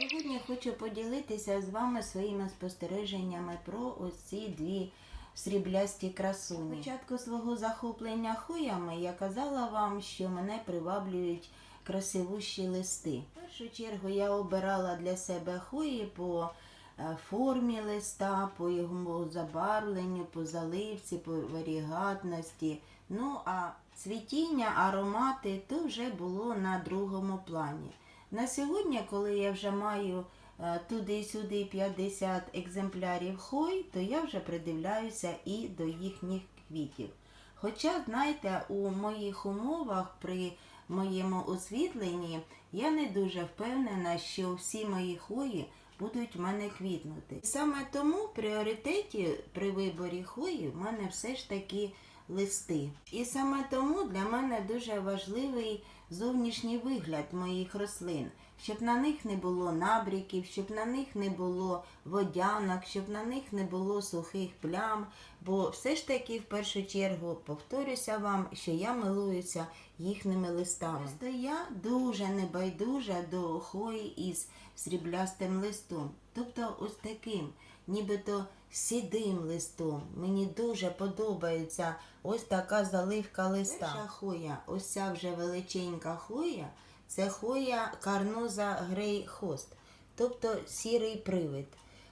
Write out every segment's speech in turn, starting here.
Сьогодні хочу поділитися з вами своїми спостереженнями про ось ці дві сріблясті красуні. Спочатку свого захоплення хуями я казала вам, що мене приваблюють красивущі листи. В першу чергу я обирала для себе хуї по е, формі листа, по його забарвленню, по заливці, по варігатності. Ну а цвітіння, аромати то вже було на другому плані. На сьогодні, коли я вже маю е, туди-сюди 50 екземплярів хой, то я вже придивляюся і до їхніх квітів. Хоча, знаєте, у моїх умовах при моєму освітленні я не дуже впевнена, що всі мої хої будуть в мене квітнути. Саме тому в пріоритеті при виборі хої в мене все ж таки листи. І саме тому для мене дуже важливий зовнішній вигляд моїх рослин, щоб на них не було набріків, щоб на них не було водянок, щоб на них не було сухих плям. Бо все ж таки, в першу чергу, повторюся вам, що я милуюся їхніми листами. Просто я дуже небайдужа до хої із сріблястим листом, тобто ось таким, нібито сідим листом. Мені дуже подобається ось така заливка листа. Перша хоя, ось ця вже величенька хоя, це хоя карноза грей хост, тобто сірий привид.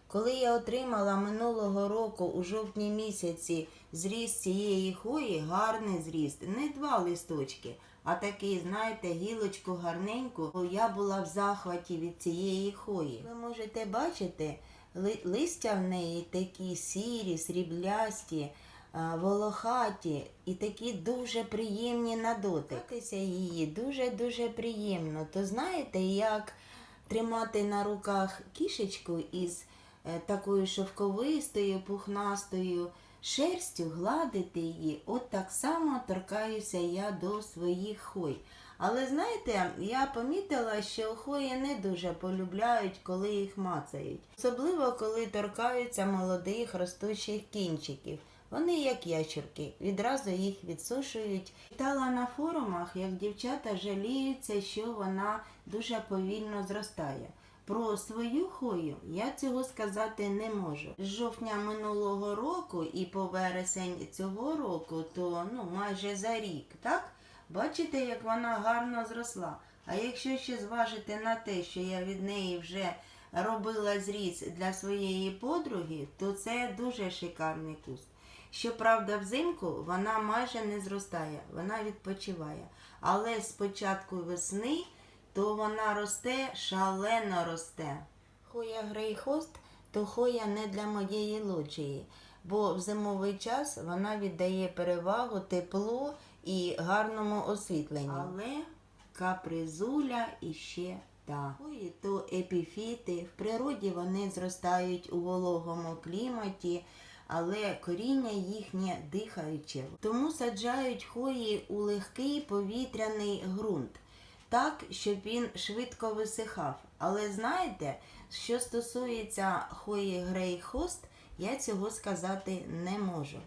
Коли я отримала минулого року у жовтні місяці зріст цієї хої, гарний зріст, не два листочки, а такий, знаєте, гілочку гарненьку, то я була в захваті від цієї хої. Ви можете бачити, листя в неї такі сірі, сріблясті, волохаті і такі дуже приємні на дотик. Її дуже-дуже приємно. То знаєте, як тримати на руках кішечку із е, такою шовковистою, пухнастою шерстю, гладити її, от так само торкаюся я до своїх хой. Але знаєте, я помітила, що хої не дуже полюбляють, коли їх мацають. Особливо, коли торкаються молодих ростучих кінчиків. Вони, як ящерки, відразу їх відсушують. Читала на форумах, як дівчата жаліються, що вона дуже повільно зростає. Про свою хою я цього сказати не можу. З жовтня минулого року і по вересень цього року, то ну майже за рік, так? Бачите, як вона гарно зросла. А якщо ще зважити на те, що я від неї вже робила зріз для своєї подруги, то це дуже шикарний куст. Щоправда, взимку вона майже не зростає, вона відпочиває. Але з початку весни то вона росте, шалено росте. Хоя грейхост то хоя не для моєї лоджії, бо в зимовий час вона віддає перевагу теплу і гарному освітленню. Але капризуля іще та. То епіфіти. В природі вони зростають у вологому кліматі, але коріння їхнє дихаюче. Тому саджають хої у легкий повітряний ґрунт так, щоб він швидко висихав. Але знаєте, що стосується хої грейхост, я цього сказати не можу.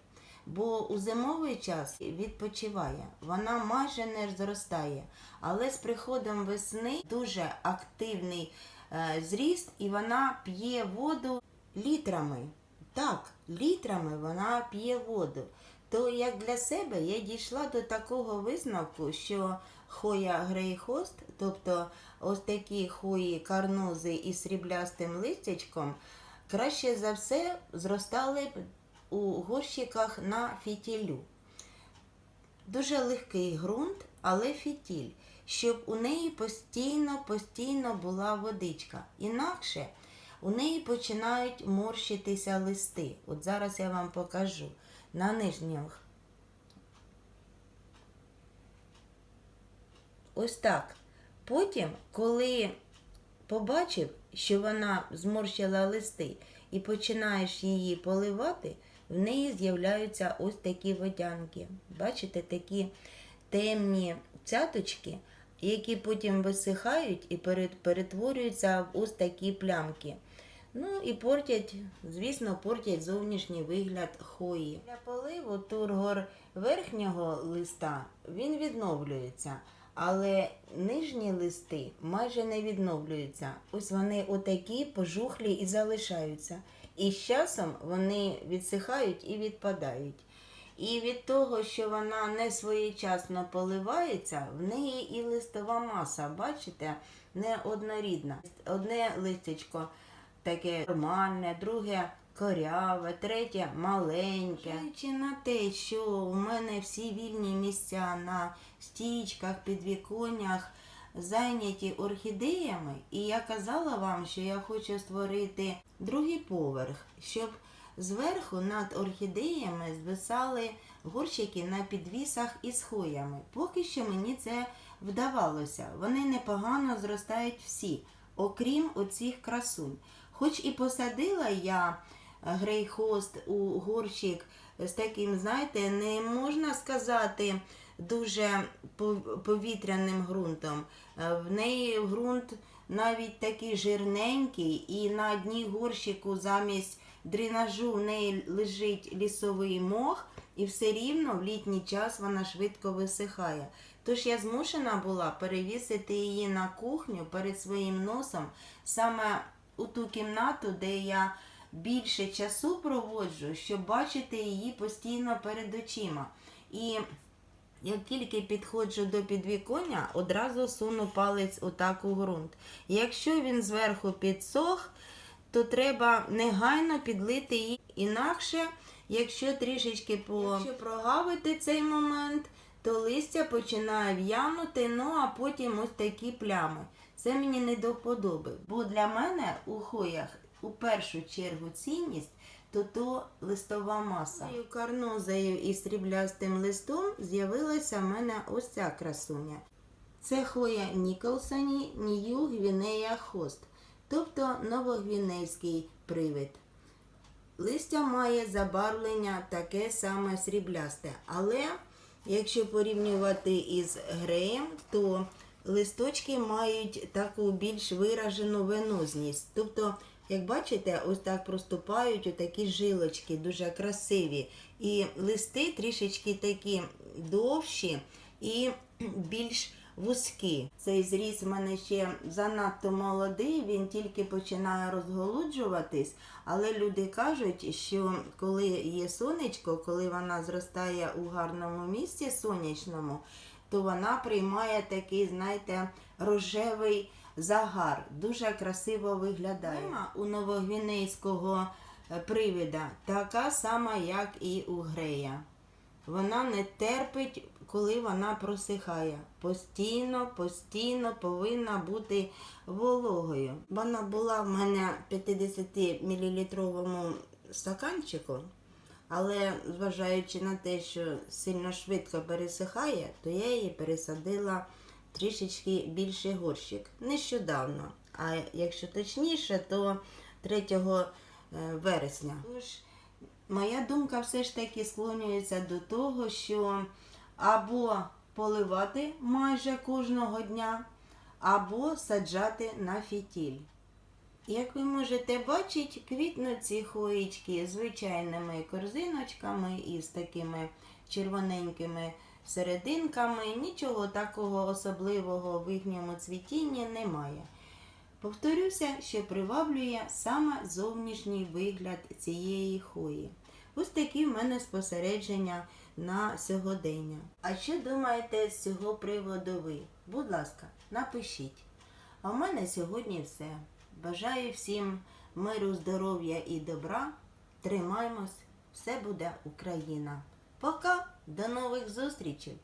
Бо у зимовий час відпочиває, вона майже не зростає. Але з приходом весни дуже активний е, зріст, і вона п'є воду літрами. Так, літрами вона п'є воду. То як для себе я дійшла до такого висновку, що хоя грейхост, тобто ось такі хої карнози із сріблястим листячком, краще за все зростали б у горщиках на фітілю. Дуже легкий ґрунт, але фітіль, щоб у неї постійно-постійно була водичка. Інакше у неї починають морщитися листи. От зараз я вам покажу на нижніх. Ось так. Потім, коли побачив, що вона зморщила листи і починаєш її поливати, в неї з'являються ось такі водянки. Бачите, такі темні цяточки, які потім висихають і перетворюються в ось такі плямки. Ну і портять, звісно, портять зовнішній вигляд хої. Для поливу тургор верхнього листа він відновлюється. Але нижні листи майже не відновлюються. Ось вони отакі пожухлі і залишаються. І з часом вони відсихають і відпадають. І від того, що вона не своєчасно поливається, в неї і листова маса, бачите, не однорідна. Одне листечко таке нормальне, друге коряве, третє маленьке. Зважаючи на те, що у мене всі вільні місця на стічках, підвіконнях зайняті орхідеями, і я казала вам, що я хочу створити другий поверх, щоб зверху над орхідеями звисали горщики на підвісах із хвоями. Поки що мені це вдавалося. Вони непогано зростають всі, окрім оцих красунь. Хоч і посадила я грейхост у горщик з таким, знаєте, не можна сказати дуже повітряним ґрунтом. Е, В неї ґрунт навіть такий жирненький, і на дні горщику замість дренажу в неї лежить лісовий мох, і все рівно в літній час вона швидко висихає. Тож я змушена була перевісити її на кухню перед своїм носом, саме у ту кімнату, де я більше часу проводжу, щоб бачити її постійно перед очима. І як тільки підходжу до підвіконня, одразу суну палець отак у ґрунт. Якщо він зверху підсох, то треба негайно підлити її. Інакше, якщо трішечки по... якщо прогавити цей момент, то листя починає в'янути, ну а потім ось такі плями. Це мені не до вподоби, бо для мене у хоях у першу чергу цінність то то листова маса. Карнозою і сріблястим листом з'явилася в мене ось ця красуня. Це хвоя Ніколсоні Нью Гвінея Хост, тобто новогвінейський привид. Листя має забарвлення таке саме сріблясте, але якщо порівнювати із греєм, то листочки мають таку більш виражену венозність. Тобто, як бачите, ось так проступають отакі жилочки, дуже красиві. І листи трішечки такі довші і більш вузькі. Цей зріз в мене ще занадто молодий, він тільки починає розголуджуватись, але люди кажуть, що коли є сонечко, коли вона зростає у гарному місці сонячному, то вона приймає такий, знаєте, рожевий загар. Дуже красиво виглядає. Тема у новогвінейського е, привида така сама, як і у грея. Вона не терпить, коли вона просихає. Постійно, постійно повинна бути вологою. Вона була в мене в 50-мл стаканчику, але зважаючи на те, що сильно швидко пересихає, то я її пересадила трішечки більший горщик. Нещодавно. А якщо точніше, то 3 вересня. Тож, моя думка все ж таки склонюється до того, що або поливати майже кожного дня, або саджати на фітіль. Як ви можете бачити, квітнуть ці хвоїчки звичайними корзиночками із такими червоненькими серединками. Нічого такого особливого в їхньому цвітінні немає. Повторюся, що приваблює саме зовнішній вигляд цієї хвої. Ось такі в мене спостереження на сьогодення. А що думаєте з цього приводу ви? Будь ласка, напишіть. А в мене сьогодні все. Бажаю всім миру, здоров'я і добра. Тримаймось, все буде Україна. Пока, до нових зустрічей!